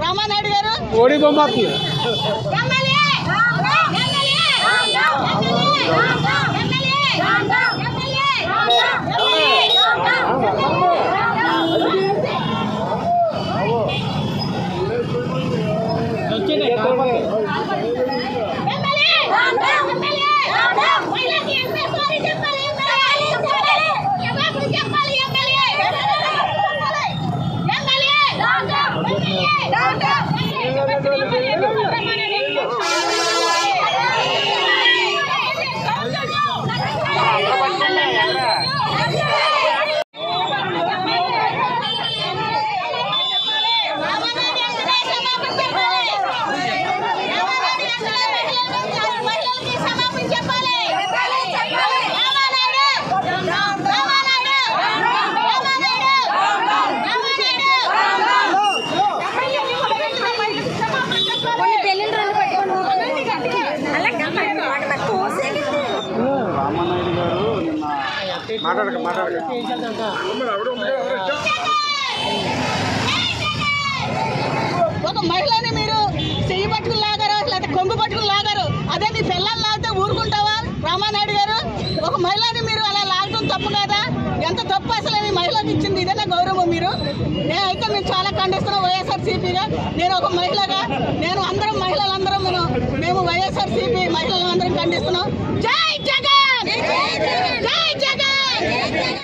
రామానాయుడు గారు? ఓడి down, down. బొమ్మ వస్తుంది. రామనాయుడు గారు నిన్న మాట్లాడక మాట్లాడక. ఒక మహిళని మీరు చెయ్యి పట్టుకుని లాగారు? లేదా కొంగు పట్టుకుని లాగారు? అదే నీ పిల్లలు లాగితే ఊరుకుంటావా? రామానాయుడు గారు ఒక మహిళని మీరు అలా లాగడం తప్పు కదా? ఎంత తప్పు అసలు ఇచ్చింది ఇదేనా గౌరవం మీరు? నేనైతే మేము చాలా ఖండిస్తున్నాం వైఎస్ఆర్ సిపిగా నేను ఒక మహిళగా నేను అందరం మహిళలందరం మేము వైఎస్ఆర్ సిపి మహిళలందరం ఖండిస్తున్నాం. జై